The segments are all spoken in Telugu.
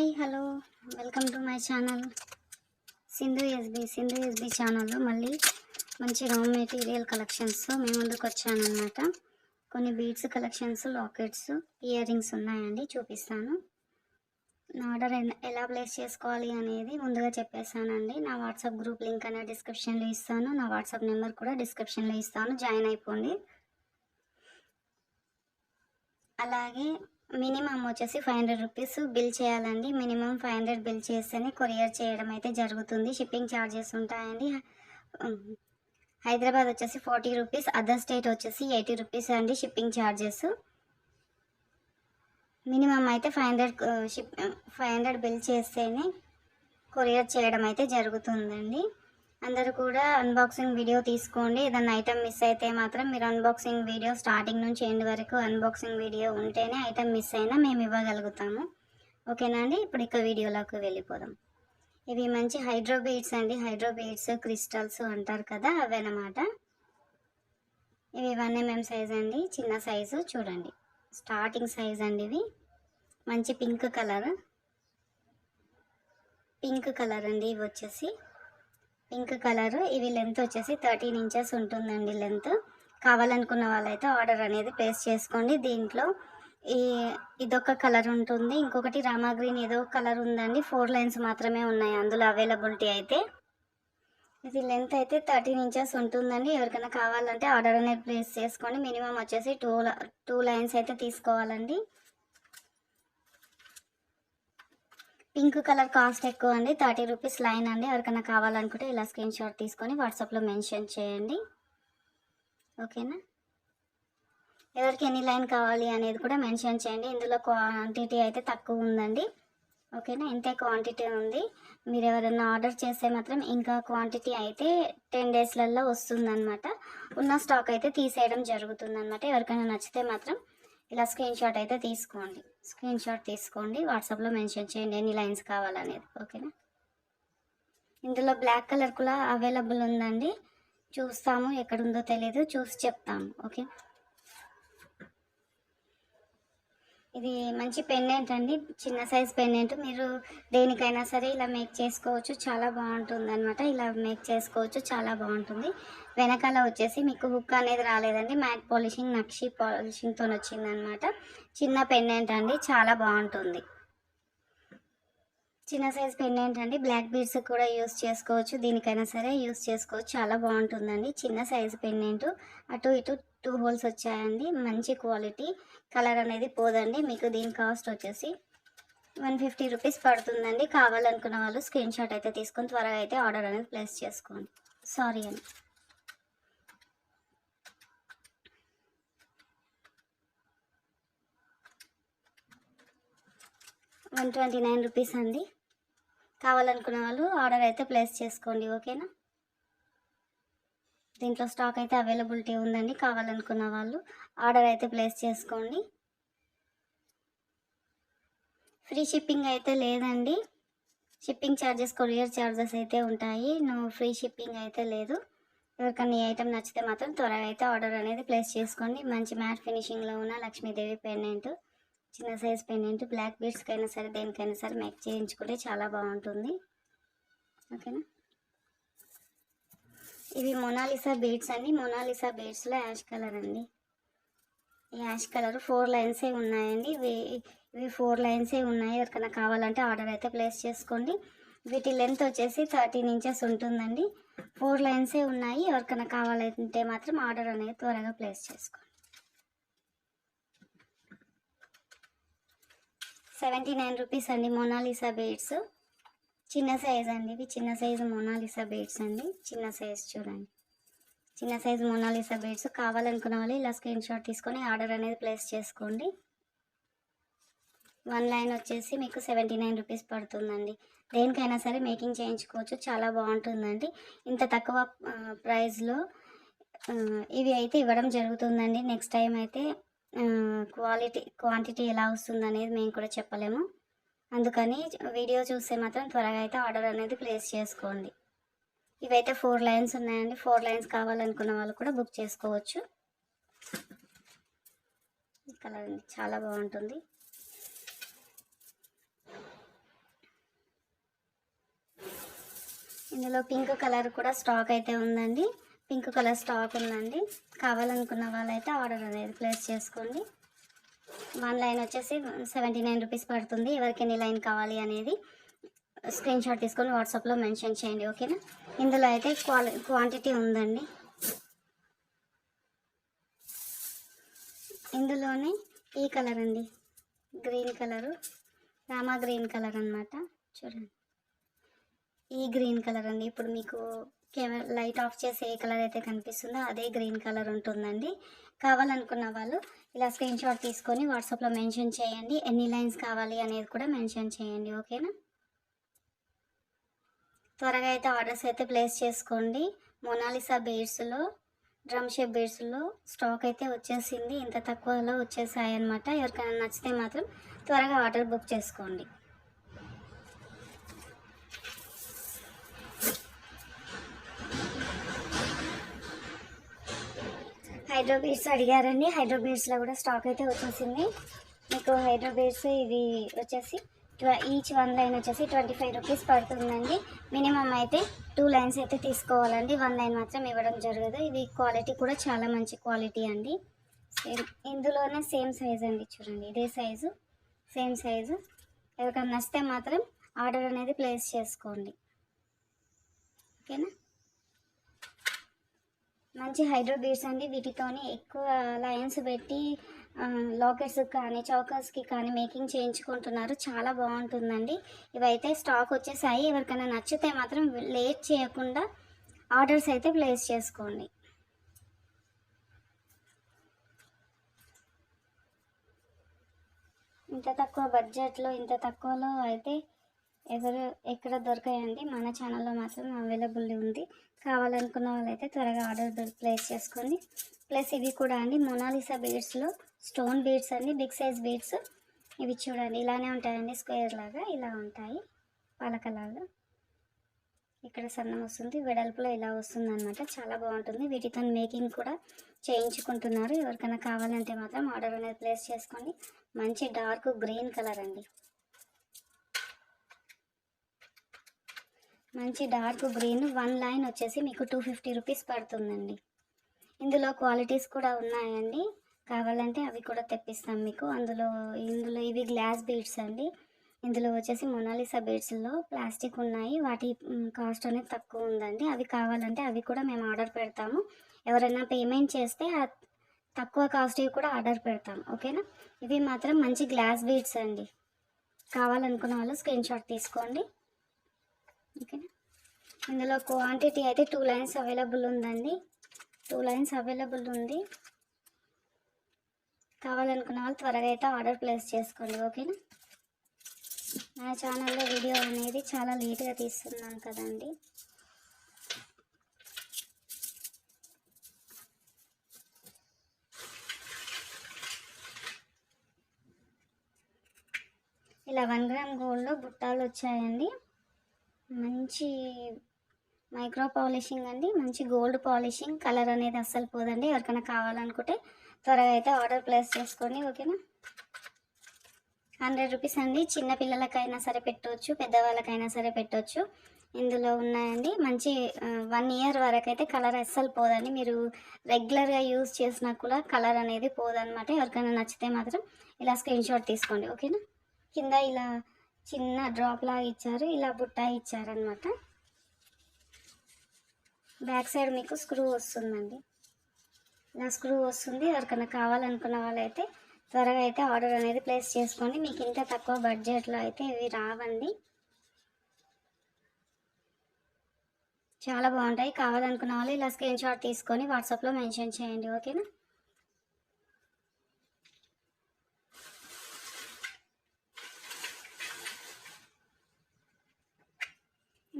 Hi hello. Welcome to my channel. Sindhu SB Sindhu SB ఛానల్లో మళ్ళీ మంచి రా మెటీరియల్ కలెక్షన్స్ మేము ముందుకు వచ్చానమాట కొన్ని beads collections lockets earrings ఉన్నాయండి చూపిస్తాను. నా ఆర్డర్ ఎలా ప్లేస్ చేసుకోవాలి అనేది ముందుగా చెప్పేశానండి. నా వాట్సాప్ గ్రూప్ లింక్ అనేది డిస్క్రిప్షన్లో ఇస్తాను. నా వాట్సాప్ నెంబర్ కూడా డిస్క్రిప్షన్లో ఇస్తాను. జాయిన్ అయిపోండి. అలాగే మినిమం వచ్చేసి ఫైవ్ హండ్రెడ్ రూపీస్ బిల్ చేయాలండి. మినిమం ఫైవ్ హండ్రెడ్ బిల్ చేస్తేనే కొరియర్ చేయడం అయితే జరుగుతుంది. షిప్పింగ్ ఛార్జెస్ ఉంటాయండి. హైదరాబాద్ వచ్చేసి ఫార్టీ రూపీస్ అదర్ స్టేట్ వచ్చేసి ఎయిటీ రూపీస్ అండి షిప్పింగ్ ఛార్జెస్ మినిమం అయితే five hundred ship five hundred bill చేస్తేనే కొరియర్ చేయడం అయితే జరుగుతుందండి. అందరూ కూడా అన్బాక్సింగ్ వీడియో తీసుకోండి. ఏదైనా ఐటమ్ మిస్ అయితే మాత్రం మీరు అన్బాక్సింగ్ వీడియో స్టార్టింగ్ నుంచి ఎండ్ వరకు అన్బాక్సింగ్ వీడియో ఉంటేనే ఐటమ్ మిస్ అయినా మేము ఇవ్వగలుగుతాము. ఓకేనా అండి? ఇప్పుడు ఇక వీడియోలోకి వెళ్ళిపోదాం. ఇవి మంచి హైడ్రో బీడ్స్ అండి. హైడ్రో బీడ్స్ క్రిస్టల్స్ అంటారు కదా అవన్నమాట అన్నమాట ఇవి వన్ ఎంఎం సైజ్ అండి. చిన్న సైజు చూడండి. స్టార్టింగ్ సైజ్ అండి ఇవి. మంచి పింక్ కలర్ పింక్ కలర్ అండి ఇవి వచ్చేసి. Pink colour. ఇవి లెంత్ వచ్చేసి థర్టీన్ ఇంచెస్ ఉంటుందండి లెంత్ కావాలనుకున్న వాళ్ళైతే ఆర్డర్ అనేది ప్లేస్ చేసుకోండి. దీంట్లో ఈ ఇదొక కలర్ ఉంటుంది. ఇంకొకటి రామా గ్రీన్ ఏదో కలర్ ఉందండి. ఫోర్ లైన్స్ మాత్రమే ఉన్నాయి. అందులో అవైలబిలిటీ అయితే ఇది లెంత్ అయితే థర్టీన్ ఇంచెస్ ఉంటుందండి. ఎవరికైనా కావాలంటే ఆర్డర్ అనేది ప్లేస్ చేసుకోండి. మినిమం వచ్చేసి టూ టూ లైన్స్ అయితే తీసుకోవాలండి. పింక్ కలర్ కాస్ట్ ఎక్కువ అండి థర్టీ రూపీస్ లైన్ అండి. ఎవరికైనా కావాలనుకుంటే ఇలా స్క్రీన్ షాట్ తీసుకొని వాట్సాప్లో మెన్షన్ చేయండి. ఓకేనా? ఎవరికి ఎన్ని లైన్ కావాలి అనేది కూడా మెన్షన్ చేయండి. ఇందులో క్వాంటిటీ అయితే తక్కువ ఉందండి. ఓకేనా? ఇంతే క్వాంటిటీ ఉంది. మీరు ఎవరైనా ఆర్డర్ చేస్తే మాత్రం ఇంకా క్వాంటిటీ అయితే టెన్ డేస్లలో వస్తుందన్నమాట. ఉన్న స్టాక్ అయితే తీసేయడం జరుగుతుందన్నమాట. ఎవరికైనా నచ్చితే మాత్రం ఇలా స్క్రీన్ షాట్ అయితే తీసుకోండి. స్క్రీన్ షాట్ తీసుకోండి. వాట్సాప్లో మెన్షన్ చేయండి. ఎన్ని లైన్స్ కావాలనేది. ఓకేనా ఇందులో బ్లాక్ కలర్ కూడా అవైలబుల్ ఉందండి. చూస్తాము. ఎక్కడ ఉందో తెలియదు చూసి చెప్తాము. ఓకే ఇది మంచి పెండెంట్ అండి. చిన్న సైజ్ పెండెంట్ మీరు దేనికైనా సరే ఇలా మేక్ చేసుకోవచ్చు. చాలా బాగుంటుంది అనమాట ఇలా మేక్ చేసుకోవచ్చు. చాలా బాగుంటుంది. వెనకాల వచ్చేసి మీకు హుక్ అనేది రాలేదండి. మ్యాట్ పాలిషింగ్ నక్షి పాలిషింగ్తో వచ్చిందనమాట చిన్న పెండెంట్ అండి? చాలా బాగుంటుంది. చిన్న సైజ్ పెండెంట్ అండి? బ్లాక్ బీడ్స్ కూడా యూస్ చేసుకోవచ్చు. దీనికైనా సరే యూస్ చేసుకోవచ్చు. చాలా బాగుంటుందండి. చిన్న సైజ్ పెండెంట్ అటు ఇటు టూ హోల్స్ వచ్చాయండి. మంచి క్వాలిటీ కలర్ అనేది పోదండి. మీకు దీని కాస్ట్ వచ్చేసి వన్ ఫిఫ్టీ రూపీస్ పడుతుందండి. కావాలనుకున్న వాళ్ళు స్క్రీన్ షాట్ అయితే తీసుకొని త్వరగా అయితే ఆర్డర్ అనేది ప్లేస్ చేసుకోండి. సారీ అండి. వన్ ట్వంటీ నైన్ రూపీస్ అండి. కావాలనుకున్న వాళ్ళు ఆర్డర్ అయితే ప్లేస్ చేసుకోండి ఓకేనా? దీంట్లో స్టాక్ అయితే అవైలబిలిటీ ఉందండి కావాలనుకున్న వాళ్ళు ఆర్డర్ అయితే ప్లేస్ చేసుకోండి. ఫ్రీ షిప్పింగ్ అయితే లేదండి. షిప్పింగ్ ఛార్జెస్ కొరియర్ ఛార్జెస్ అయితే ఉంటాయి. నో ఫ్రీ షిప్పింగ్ అయితే లేదు. ఎవరికన్నా ఈ ఐటమ్ నచ్చితే మాత్రం త్వరగా అయితే ఆర్డర్ అనేది ప్లేస్ చేసుకోండి. మంచి మ్యాట్ ఫినిషింగ్లో ఉన్న లక్ష్మీదేవి పెండెంట్ చిన్న సైజ్ పెండెంట్ బ్లాక్ బీడ్స్కైనా సరే దేనికైనా సరే మేక్ చేయించుకుంటే చాలా బాగుంటుంది. ఓకేనా ఇవి మొనాలిసా బీడ్స్ అండి. మొనాలిసా బీడ్స్లో యాష్ కలర్ అండి. ఈ యాష్ కలర్ ఫోర్ లైన్సే ఉన్నాయండి. ఇవి ఇవి ఫోర్ లైన్సే ఉన్నాయి. ఎవరికైనా కావాలంటే ఆర్డర్ అయితే ప్లేస్ చేసుకోండి. వీటి లెంత్ వచ్చేసి థర్టీన్ ఇంచెస్ ఉంటుందండి. ఫోర్ లైన్సే ఉన్నాయి. ఎవరికైనా కావాలంటే మాత్రం ఆర్డర్ అనేది త్వరగా ప్లేస్ చేసుకోండి. సెవెంటీ నైన్ రూపీస్ అండి మొనాలిసా బీడ్స్ చిన్న సైజ్ అండి ఇవి. చిన్న సైజు మొనాలిసా బీడ్స్ అండి. చిన్న సైజ్ చూడండి. చిన్న సైజు మొనాలిసా బీడ్స్ కావాలనుకున్న వాళ్ళు ఇలా స్క్రీన్ షాట్ తీసుకొని ఆర్డర్ అనేది ప్లేస్ చేసుకోండి. వన్ లైన్ వచ్చేసి మీకు సెవెంటీ నైన్ రూపీస్ పడుతుందండి. దేనికైనా సరే మేకింగ్ చేయించుకోవచ్చు. చాలా బాగుంటుందండి. ఇంత తక్కువ ప్రైస్లో ఇవి అయితే ఇవ్వడం జరుగుతుందండి. నెక్స్ట్ టైం అయితే క్వాలిటీ క్వాంటిటీ ఎలా వస్తుంది అనేది మేము కూడా చెప్పలేము. అందుకని వీడియో చూస్తే మాత్రం త్వరగా అయితే ఆర్డర్ అనేది ప్లేస్ చేసుకోండి. ఇవైతే ఫోర్ లైన్స్ ఉన్నాయండి. ఫోర్ లైన్స్ కావాలనుకున్న వాళ్ళు కూడా బుక్ చేసుకోవచ్చు. కలర్ చాలా బాగుంటుంది. ఇందులో పింక్ కలర్ కూడా స్టాక్ అయితే ఉందండి. పింక్ కలర్ స్టాక్ ఉందండి. కావాలనుకున్న వాళ్ళైతే ఆర్డర్ అనేది ప్లేస్ చేసుకోండి. వన్ లైన్ వచ్చేసి సెవెంటీ నైన్ రూపీస్ పడుతుంది. ఎవరికి ఎన్ని లైన్ కావాలి అనేది స్క్రీన్ షాట్ తీసుకొని వాట్సాప్లో మెన్షన్ చేయండి ఓకేనా? ఇందులో అయితే క్వాలి క్వాంటిటీ ఉందండి. ఇందులోనే ఈ కలర్ అండి. Green colour Rama green colour అనమాట చూడండి. ఈ గ్రీన్ కలర్ అండి. ఇప్పుడు మీకు లైట్ ఆఫ్ చేసి ఏ కలర్ అయితే కనిపిస్తుందో అదే గ్రీన్ కలర్ ఉంటుందండి. కావాలనుకున్న వాళ్ళు ఇలా స్క్రీన్ షాట్ తీసుకొని వాట్సాప్లో మెన్షన్ చేయండి. ఎన్ని లైన్స్ కావాలి అనేది కూడా మెన్షన్ చేయండి ఓకేనా? త్వరగా అయితే ఆర్డర్స్ అయితే ప్లేస్ చేసుకోండి. మొనాలిసా బీడ్స్లో డ్రమ్ షేప్ బీడ్స్లో స్టాక్ అయితే వచ్చేసింది. ఇంత తక్కువలో వచ్చేసాయి అనమాట ఎవరికైనా నచ్చితే మాత్రం త్వరగా ఆర్డర్ బుక్ చేసుకోండి. హైడ్రో బీడ్స్ అడిగారండి. హైడ్రో బీడ్స్లో కూడా స్టాక్ అయితే వచ్చేసింది. మీకు హైడ్రో బీడ్స్ ఇది వచ్చేసి ఈచ్ వన్ లైన్ వచ్చేసి ట్వంటీ ఫైవ్ రూపీస్ పడుతుందండి. మినిమం అయితే టూ లైన్స్ అయితే తీసుకోవాలండి. వన్ లైన్ మాత్రం ఇవ్వడం జరగదు. ఇది క్వాలిటీ కూడా చాలా మంచి క్వాలిటీ అండి. సేమ్ ఇందులోనే సేమ్ సైజ్ అండి చూడండి. ఇదే సైజు సేమ్ సైజు. ఎవరికైనా నచ్చితే మాత్రం ఆర్డర్ అనేది ప్లేస్ చేసుకోండి. ఓకేనా? మంచి హైడ్రో బీడ్స్ అండి. వీటితోని ఎక్కువ లైన్స్ పెట్టి లాకెట్స్ కానీ చౌకర్స్కి కానీ మేకింగ్ చేయించుకుంటున్నారు. చాలా బాగుంటుందండి. ఇవైతే స్టాక్ వచ్చేసాయి. ఎవరికైనా నచ్చితే మాత్రం లేట్ చేయకుండా ఆర్డర్స్ అయితే ప్లేస్ చేసుకోండి. ఇంత తక్కువ బడ్జెట్లో ఇంత తక్కువలో అయితే ఎవరు ఎక్కడ దొరకాయండి మన ఛానల్లో మాత్రం అవైలబుల్ ఉంది. కావాలనుకున్న వాళ్ళైతే త్వరగా ఆర్డర్ ప్లేస్ చేసుకోండి ప్లస్ ఇవి కూడా అండి మొనాలిసా బీడ్స్లో స్టోన్ బీడ్స్ అండి బిగ్ సైజ్ బీడ్స్. ఇవి చూడండి ఇలానే ఉంటాయండి స్క్వేర్ లాగా ఇలా ఉంటాయి పాలకలాగా ఇక్కడ సన్నం వస్తుంది వెడల్పులో ఇలా వస్తుంది అనమాట చాలా బాగుంటుంది. వీటితో మేకింగ్ కూడా చేయించుకుంటున్నారు. ఎవరికైనా కావాలంటే మాత్రం ఆర్డర్ అనేది ప్లేస్ చేసుకోండి మంచి డార్క్ గ్రీన్ కలర్ అండి. మంచి డార్క్ గ్రీన్ వన్ లైన్ వచ్చేసి మీకు టూ ఫిఫ్టీ రూపీస్ పడుతుందండి. ఇందులో క్వాలిటీస్ కూడా ఉన్నాయండి. కావాలంటే అవి కూడా తెప్పిస్తాం మీకు. అందులో ఇందులో ఇవి గ్లాస్ బీడ్స్ అండి. ఇందులో వచ్చేసి మొనాలిసా బీడ్స్లో ప్లాస్టిక్ ఉన్నాయి. వాటి కాస్ట్ అనేది తక్కువ ఉందండి. అవి కావాలంటే అవి కూడా మేము ఆర్డర్ పెడతాము. ఎవరైనా పేమెంట్ చేస్తే తక్కువ కాస్ట్ కూడా ఆర్డర్ పెడతాం ఓకేనా? ఇవి మాత్రం మంచి గ్లాస్ బీడ్స్ అండి. కావాలనుకున్న వాళ్ళు స్క్రీన్ షాట్ తీసుకోండి. ఓకేనా? ఇందులో క్వాంటిటీ అయితే టూ లైన్స్ అవైలబుల్ ఉందండి. టూ లైన్స్ అవైలబుల్ ఉంది. కావాలనుకున్న వాళ్ళు త్వరగా అయితే ఆర్డర్ ప్లేస్ చేసుకోండి ఓకేనా? నా ఛానల్లో వీడియో అనేది చాలా లేట్గా తీస్తున్నాను కదండి. ఇలా వన్ గ్రామ్ గోల్డ్లో బుట్టాలు వచ్చాయండి. మంచి మైక్రో పాలిషింగ్ అండి మంచి గోల్డ్ పాలిషింగ్ కలర్ అనేది అస్సలు పోదండి. ఎవరికైనా కావాలనుకుంటే త్వరగా అయితే ఆర్డర్ ప్లేస్ చేసుకోండి ఓకేనా? హండ్రెడ్ రూపీస్ అండి. చిన్న పిల్లలకైనా సరే పెట్టవచ్చు పెద్దవాళ్ళకైనా సరే పెట్టవచ్చు ఇందులో ఉన్నాయండి. మంచి వన్ ఇయర్ వరకు అయితే కలర్ అస్సలు పోదండి. మీరు రెగ్యులర్గా యూజ్ చేసినా కూడా కలర్ అనేది పోదనమాట ఎవరికైనా నచ్చితే మాత్రం ఇలా స్క్రీన్ షాట్ తీసుకోండి ఓకేనా? కింద ఇలా చిన్న డ్రాప్ లాగా ఇచ్చారు. ఇలా బుట్ట ఇచ్చారనమాట బ్యాక్ సైడ్ మీకు స్క్రూ వస్తుందండి. ఇలా స్క్రూ వస్తుంది. ఎవరికైనా కావాలనుకున్న వాళ్ళైతే త్వరగా అయితే ఆర్డర్ అనేది ప్లేస్ చేసుకోండి. మీకు ఇంత తక్కువ బడ్జెట్లో అయితే ఇవి రావండి. చాలా బాగుంటాయి. కావాలనుకున్న వాళ్ళు ఇలా స్క్రీన్ షాట్ తీసుకొని వాట్సాప్లో మెన్షన్ చేయండి. ఓకేనా?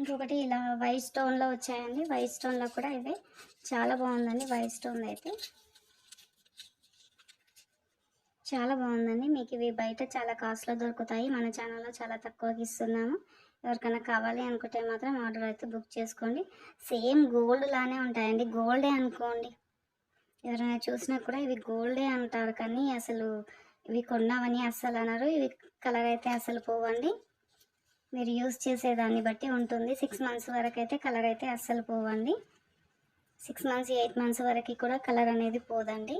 ఇంకొకటి ఇలా వైట్ స్టోన్లో వచ్చాయండి. వైట్ స్టోన్లో కూడా ఇవి చాలా బాగుందండి. వైట్ స్టోన్ అయితే చాలా బాగుందండి. మీకు ఇవి బయట చాలా కాస్ట్లో దొరుకుతాయి. మన ఛానల్లో చాలా తక్కువకి ఇస్తున్నాము. ఎవరికైనా కావాలి అనుకుంటే మాత్రం ఆర్డర్ అయితే బుక్ చేసుకోండి. సేమ్ గోల్డ్ లానే ఉంటాయండి. గోల్డే అనుకోండి. ఎవరైనా చూసినా కూడా ఇవి గోల్డే అంటారు కానీ అసలు ఇవి కొన్నామని అస్సలు అనరు. ఇవి కలర్ అయితే అసలు పోవండి. మీరు యూస్ చేసేదాన్ని బట్టి ఉంటుంది. సిక్స్ మంత్స్ వరకు అయితే కలర్ అయితే అస్సలు పోవండి. సిక్స్ మంత్స్ ఎయిట్ మంత్స్ వరకు కూడా కలర్ అనేది పోదండి.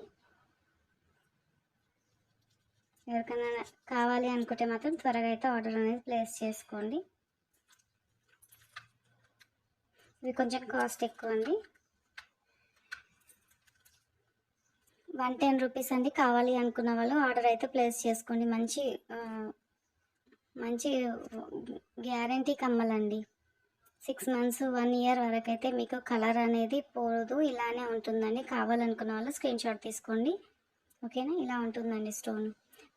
ఎవరికైనా కావాలి అనుకుంటే మాత్రం త్వరగా అయితే ఆర్డర్ అనేది ప్లేస్ చేసుకోండి. ఇవి కొంచెం కాస్ట్ ఎక్కువ అండి. వన్ టెన్ రూపీస్ అండి. కావాలి అనుకున్న వాళ్ళు ఆర్డర్ అయితే ప్లేస్ చేసుకోండి. మంచి మంచి గ్యారంటీ కమ్మలండి. సిక్స్ మంత్స్ వన్ ఇయర్ వరకు అయితే మీకు కలర్ అనేది పోదు ఇలానే ఉంటుందండి. కావాలనుకున్న వాళ్ళు స్క్రీన్ షాట్ తీసుకోండి. ఓకేనా? ఇలా ఉంటుందండి స్టోన్.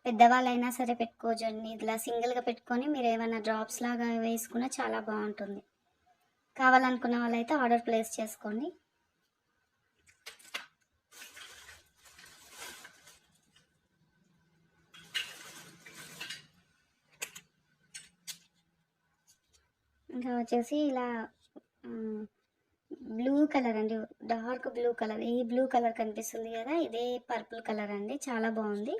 పెద్దవాళ్ళైనా సరే పెట్టుకోవచ్చండి. ఇలా సింగిల్గా పెట్టుకొని మీరు ఏమైనా డ్రాప్స్ లాగా వేసుకున్నా చాలా బాగుంటుంది. కావాలనుకున్న వాళ్ళైతే ఆర్డర్ ప్లేస్ చేసుకోండి. ఇంకా వచ్చేసి ఇలా బ్లూ కలర్ అండి. Dark blue colour. ఈ బ్లూ కలర్ కనిపిస్తుంది కదా ఇదే పర్పుల్ కలర్ అండి. చాలా బాగుంది.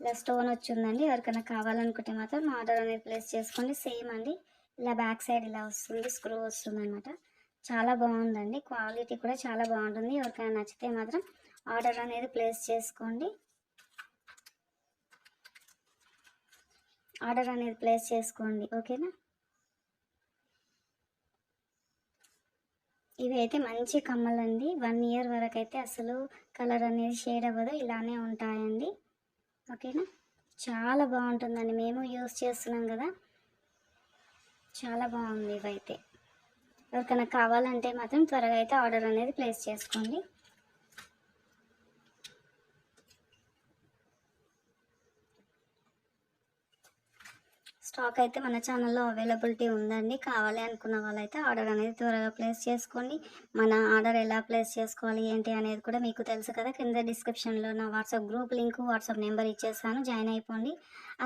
ఇలా స్టోన్ వచ్చిందండి. ఎవరికైనా కావాలనుకుంటే మాత్రం ఆర్డర్ అనేది ప్లేస్ చేసుకోండి. సేమ్ అండి. ఇలా బ్యాక్ సైడ్ ఇలా వస్తుంది స్క్రూ వస్తుంది అనమాట చాలా బాగుందండి. క్వాలిటీ కూడా చాలా బాగుంటుంది. ఎవరికైనా నచ్చితే మాత్రం ఆర్డర్ అనేది ప్లేస్ చేసుకోండి. ఆర్డర్ అనేది ప్లేస్ చేసుకోండి. ఓకేనా? ఇవైతే మంచి కమ్మలండి. వన్ ఇయర్ వరకు అయితే అసలు కలర్ అనేది షేడ్ అవ్వదు ఇలానే ఉంటాయండి. ఓకేనా? చాలా బాగుంటుందండి. మేము యూస్ చేస్తున్నాం కదా. చాలా బాగుంది ఇవైతే. ఎవరికైనా కావాలంటే మాత్రం త్వరగా అయితే ఆర్డర్ అనేది ప్లేస్ చేసుకోండి. స్టాక్ అయితే మన ఛానల్లో అవైలబిలిటీ ఉందండి. కావాలి అనుకున్న వాళ్ళైతే ఆర్డర్ అనేది త్వరగా ప్లేస్ చేసుకోండి. మన ఆర్డర్ ఎలా ప్లేస్ చేసుకోవాలి ఏంటి అనేది కూడా మీకు తెలుసు కదా. కింద డిస్క్రిప్షన్లో నా WhatsApp group link WhatsApp number ఇచ్చేస్తాను. జాయిన్ అయిపోండి.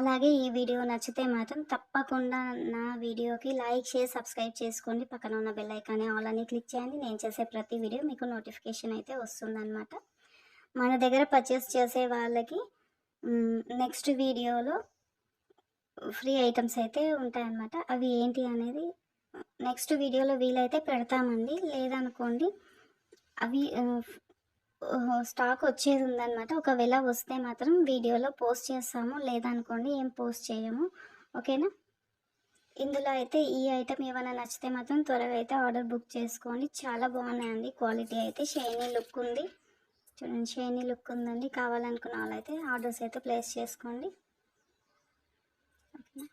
అలాగే ఈ వీడియో నచ్చితే మాత్రం తప్పకుండా నా వీడియోకి లైక్ చేసి సబ్స్క్రైబ్ చేసుకోండి. పక్కన ఉన్న బెల్ ఐకాన్ ఆల్ అని క్లిక్ చేయండి. నేను చేసే ప్రతి వీడియో మీకు నోటిఫికేషన్ అయితే వస్తుందన్నమాట. మన దగ్గర పర్చేస్ చేసే వాళ్ళకి నెక్స్ట్ వీడియోలో ఫ్రీ ఐటమ్స్ అయితే ఉంటాయన్నమాట. అవి ఏంటి అనేది నెక్స్ట్ వీడియోలో వీలైతే పెడతామండి. లేదనుకోండి అవి స్టాక్ వచ్చేది ఉందన్నమాట. ఒకవేళ వస్తే మాత్రం వీడియోలో పోస్ట్ చేస్తాము. లేదనుకోండి ఏం పోస్ట్ చేయము. ఓకేనా? ఇందులో అయితే ఈ ఐటమ్ ఏమైనా నచ్చితే మాత్రం త్వరగా అయితే ఆర్డర్ బుక్ చేసుకోండి. చాలా బాగున్నాయండి. క్వాలిటీ అయితే షైనీ లుక్ ఉంది. చూడండి షైనీ లుక్ ఉందండి. కావాలనుకున్న వాళ్ళైతే ఆర్డర్స్ అయితే ప్లేస్ చేసుకోండి ఓకేనా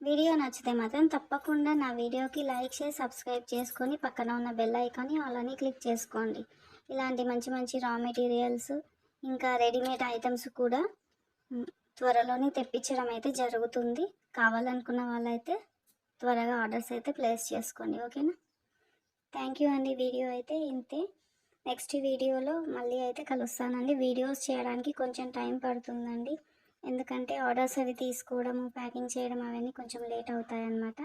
వీడియో నచ్చితే మాత్రం తప్పకుండా నా వీడియోకి లైక్ చేసి సబ్స్క్రైబ్ చేసుకొని పక్కన ఉన్న బెల్ ఐకాన్ని అలానే క్లిక్ చేసుకోండి. ఇలాంటి మంచి మంచి రా మెటీరియల్స్ ఇంకా రెడీమేడ్ ఐటమ్స్ కూడా త్వరలోనే తెప్పించడం అయితే జరుగుతుంది. కావాలనుకున్న వాళ్ళైతే త్వరగా ఆర్డర్స్ అయితే ప్లేస్ చేసుకోండి ఓకేనా థ్యాంక్ యూ అండి వీడియో అయితే ఇంతే. నెక్స్ట్ వీడియోలో మళ్ళీ అయితే కలుస్తానండి. వీడియోస్ చేయడానికి కొంచెం టైం పడుతుందండి. ఎందుకంటే ఆర్డర్స్ అవి తీసుకోవడము ప్యాకింగ్ చేయడం అవన్నీ కొంచెం లేట్ అవుతాయి అన్నమాట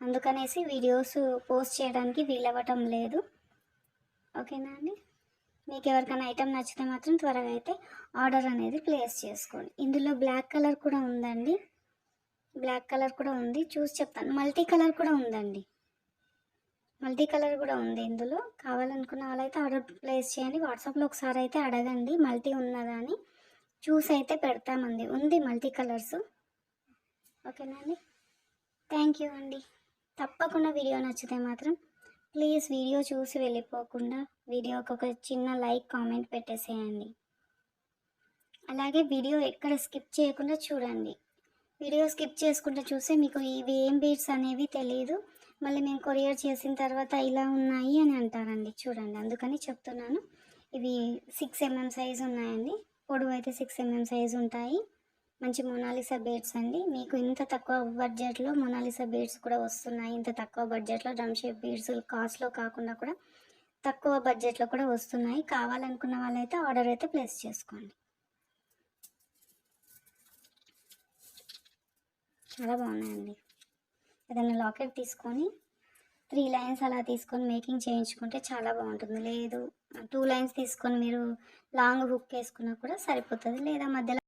అందుకనేసి వీడియోస్ పోస్ట్ చేయడానికి వీలవ్వటం లేదు. ఓకేనా అండి? మీకు ఎవరికైనా ఐటమ్ నచ్చితే మాత్రం త్వరగా అయితే ఆర్డర్ అనేది ప్లేస్ చేసుకోండి. ఇందులో బ్లాక్ కలర్ కూడా ఉందండి. బ్లాక్ కలర్ కూడా ఉంది. చూసి చెప్తాను. మల్టీ కలర్ కూడా ఉందండి. మల్టీ కలర్ కూడా ఉంది ఇందులో. కావాలనుకున్న వాళ్ళైతే ఆర్డర్ ప్లేస్ చేయండి. వాట్సాప్లో ఒకసారి అయితే అడగండి. మల్టీ ఉన్నదా అని. చూసి అయితే పెడతామండి. ఉంది మల్టీ కలర్స్. ఓకేనా అండి? థ్యాంక్ యూ అండి. తప్పకుండా వీడియో నచ్చితే మాత్రం ప్లీజ్ వీడియో చూసి వెళ్ళిపోకుండా వీడియోకి ఒక చిన్న లైక్ కామెంట్ పెట్టేసేయండి. అలాగే వీడియో ఎక్కడ స్కిప్ చేయకుండా చూడండి. వీడియో స్కిప్ చేసుకుంటూ చూస్తే మీకు ఇవి ఏం బీట్స్ అనేవి తెలియదు మళ్ళీ మేము కొరియర్ చేసిన తర్వాత ఇలా ఉన్నాయి అని అంటారండి. చూడండి అందుకని చెప్తున్నాను. ఇవి సిక్స్ ఎంఎం సైజ్ ఉన్నాయండి. పొడవు అయితే సిక్స్ ఎంఎం సైజ్ ఉంటాయి. మంచి మొనాలిసా బీడ్స్ అండి. మీకు ఇంత తక్కువ బడ్జెట్లో మొనాలిసా బీడ్స్ కూడా వస్తున్నాయి. ఇంత తక్కువ బడ్జెట్లో డ్రమ్ షేప్ బీడ్స్ కాస్ట్లో కాకుండా కూడా తక్కువ బడ్జెట్లో కూడా వస్తున్నాయి. కావాలనుకున్న వాళ్ళైతే ఆర్డర్ అయితే ప్లేస్ చేసుకోండి. చాలా బాగున్నాయండి. ఏదైనా లాకెట్ తీసుకొని త్రీ లైన్స్ అలా తీసుకొని మేకింగ్ చేయించుకుంటే చాలా బాగుంటుంది. లేదు టూ లైన్స్ తీసుకొని మీరు లాంగ్ హుక్ వేసుకున్నా కూడా సరిపోతుంది. లేదా మధ్యలో